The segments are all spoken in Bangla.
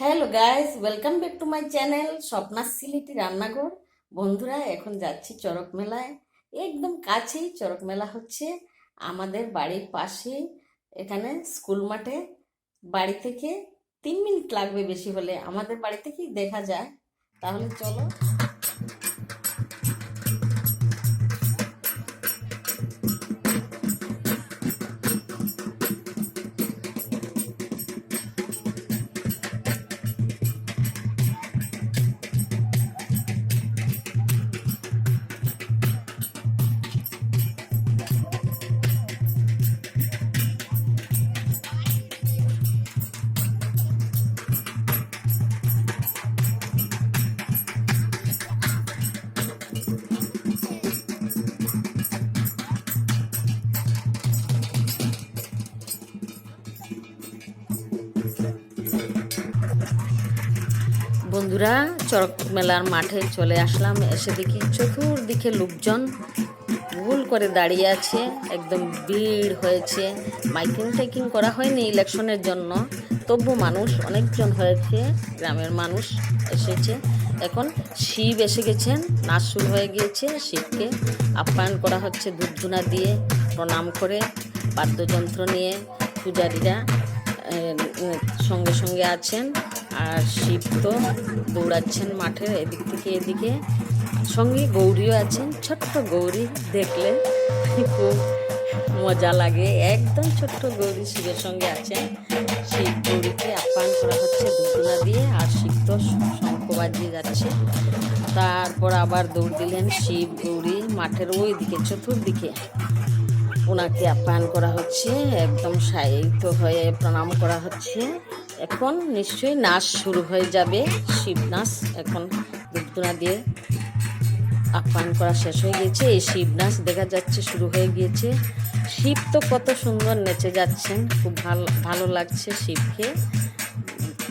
Hello guys, welcome back to my channel স্বপ্নার সিলিটি রান্নাঘর। বন্ধুরা, এখন যাচ্ছি চরক মেলায়। একদম কাছেই চরক মেলা হচ্ছে আমাদের বাড়ির পাশে। এখানে স্কুল মাঠে বাড়ি থেকে তিন মিনিট লাগবে বেশি হলে। আমাদের বাড়ি থেকেই দেখা যায়। তাহলে চলো। বন্ধুরা চরক মেলার মাঠে চলে আসলাম। এসে দেখি চতুর্দিকে লোকজন ভুল করে দাঁড়িয়ে আছে, একদম ভিড় হয়েছে। মাইকিং টাইকিং করা হয়নি ইলেকশনের জন্য। তবু মানুষ, অনেকজন হয়েছে, গ্রামের মানুষ এসেছে। এখন শিব এসে গেছেন, নাচ শুরু হয়ে গিয়েছে। শিবকে আপ্যায়ন করা হচ্ছে ধূপ ধুনা দিয়ে প্রণাম করে, বাদ্যযন্ত্র নিয়ে পূজারীরা সঙ্গে সঙ্গে আছেন। আর শিব তো দৌড়াচ্ছেন মাঠের এদিক থেকে এদিকে। সঙ্গে গৌরীও আছেন, ছোট্ট গৌরী দেখলে খুব মজা লাগে, একদম ছোট্ট গৌরী শিবের সঙ্গে আছেন। শিব গৌরীকে আপ্যায়ন করা হচ্ছে দুপুরা দিয়ে, আর শিব তো শঙ্খ বাজিয়ে যাচ্ছে। তারপর আবার দৌড় দিলেন শিব গৌরী মাঠের ওই দিকে চতুর্দিকে। ওনাকে আপ্যায়ন করা হচ্ছে, একদম সাহিত্য হয়ে প্রণাম করা হচ্ছে। এখন নিশ্চয়ই নাচ শুরু হয়ে যাবে। শিব নাচ এখন দুপদুনা দিয়ে আপ্যায়ন করা শেষ হয়ে গিয়েছে। এই শিব নাচ দেখা যাচ্ছে শুরু হয়ে গিয়েছে। শিব তো কত সুন্দর নেচে যাচ্ছেন খুব ভালো ভালো লাগছে শিবকে।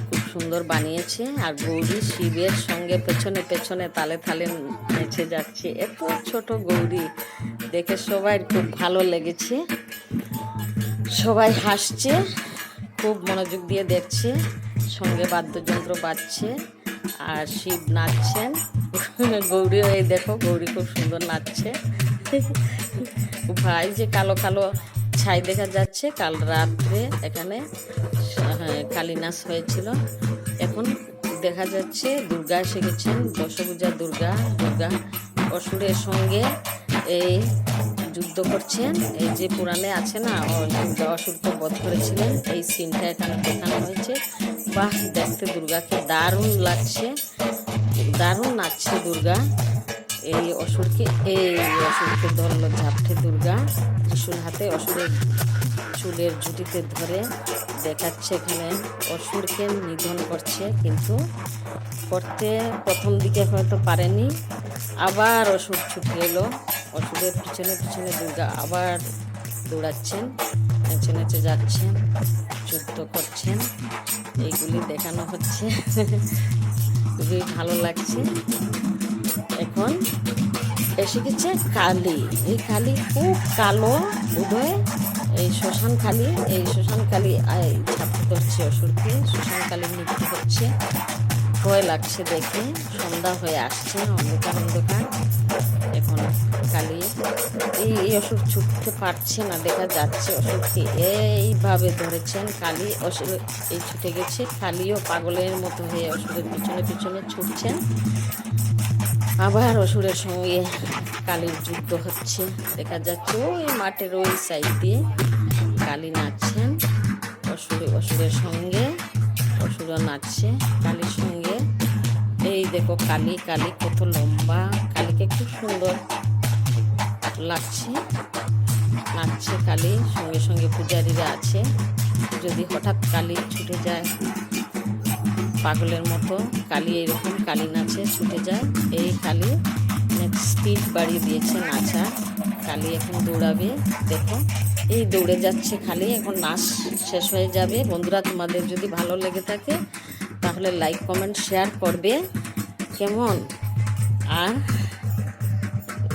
খুব সুন্দর বানিয়েছে। আর গৌরী শিবের সঙ্গে পেছনে পেছনে তালে তালে নেচে যাচ্ছে। এত ছোট গৌরী। দেখে সবাই খুব ভালো লেগেছে। সবাই হাসছে। খুব মনোযোগ দিয়ে দেখছে সঙ্গে বাদ্যযন্ত্র বাজছে আর শিব নাচছেন। গৌরী এই দেখো গৌরী খুব সুন্দর নাচছে। ভাই যে কালো কালো ছাই দেখা যাচ্ছে কাল রাত্রে এখানে হ্যাঁ, কালী নাচ হয়েছিল। এখন দেখা যাচ্ছে দুর্গা এসে গেছেন দশভূজা দুর্গা দুর্গা অসুরের সঙ্গে এই যুদ্ধ করছেন। এই যে পুরাণে আছে না দুর্গা অসুরকে বধ করেছিলেন, এই সিনটা এখানে দেখানো হয়েছে। বাহ, দেখতে দুর্গাকে দারুণ লাগছে, দারুণ নাচছে দুর্গা। এই অসুরকে এই অসুরকে ধরলো ঝাপটে দুর্গা। ত্রিশূল হাতে অসুরের চুলের জুটিতে ধরে দেখাচ্ছে এখানে। অসুরকে নিধন করছে, কিন্তু করতে প্রথম দিকে হয়তো পারেনি। আবার অসুর ছুটে এলো। অসুরের পিছনে পিছনে দুর্গা আবার দৌড়াচ্ছেন, নেচে নেচে যাচ্ছেন, যুদ্ধ করছেন। এইগুলি দেখানো হচ্ছে। খুবই ভালো লাগছে। এখন এসে গেছে কালী। এই কালী খুব কালো বোধহয় এই শ্মশান কালী, এই শ্মশান কালী ছাত্র করছে অসুরকে। শ্মশান কালী নৃত্য হচ্ছে। ভয় লাগছে দেখে। সন্ধ্যা হয়ে আসছে, অন্ধকার অন্ধকার। এখন কালি এই এই অসুর ছুটতে পারছে না, দেখা যাচ্ছে অসুরকে এইভাবে ধরেছেন কালি অসুখ এই ছুটে গেছে কালিও পাগলের মতো হয়ে অসুরের পিছনে পিছনে ছুটছেন। আবার অসুরের সঙ্গে কালীর যুদ্ধ হচ্ছে, দেখা যাচ্ছে ওই মাঠের ওই সাইড দিয়ে কালি নাচছেন। অসুরে অসুরের সঙ্গে অসুরও নাচছে কালীর সঙ্গে এই দেখো কালী কালী কত লম্বা, কালীকে খুব সুন্দর লাগছে। নাচছে কালী, সঙ্গে সঙ্গে পূজারীরা আছে। যদি হঠাৎ কালী ছুটে যায়, পাগলের মতো কালী এরকম কালী নাচে ছুটে যায়। এই কালী স্পিড বাড়িয়ে দিয়েছে নাচা। কালী এখন দৌড়াবে, দেখো। এই দৌড়ে যাচ্ছে খালি, এখন নাচ শেষ হয়ে যাবে। বন্ধুরা, তোমাদের যদি ভালো লেগে থাকে, তাহলে লাইক কমেন্ট শেয়ার করবে। কেমন? আর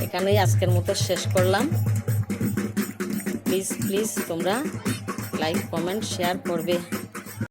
এখানেই আজকের মতো শেষ করলাম। প্লিজ প্লিজ তোমরা লাইক কমেন্ট শেয়ার করবে।